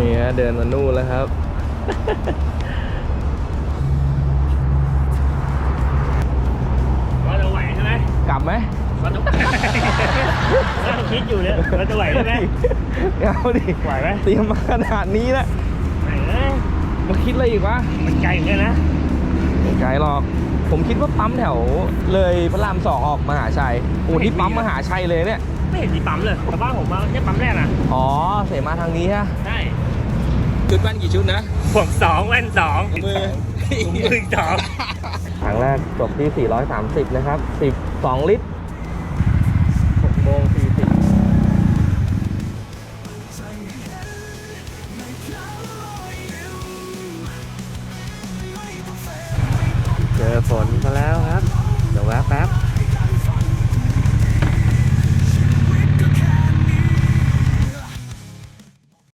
นี่ฮะเดินมานู่นแล้วครับ ว่าจะไหวใช่ไหมกลับไหมว่าจะเราคิดอยู่เนี่ยว่าจะไหวใช่ไหมเอาดิไหวไหมเตรียมมาขนาดนี้แล้วไหนเอ้ยมาคิดอะไรอีกวะมันไกลเหมือนกันนะ ไม่ไกลหรอก ผมคิดว่าปั๊มแถวเลยพระรามสองออกมหาชัยโอ้ที่ปั๊มมหาชัยเลยเนี่ย ไม่เห็นมีปั๊มเลยแต่บ้านผมมาแค่ปั๊มแรกนะอ๋อ เสมาทางนี้ฮะใช่ชุดบ้านกี่ชุดนะพวกสองแว่นสองมือถุงมือสองถังแรกจบที่ 430 นะครับ 12 ลิตร6โมง40 เจอฝนซะแล้วครับ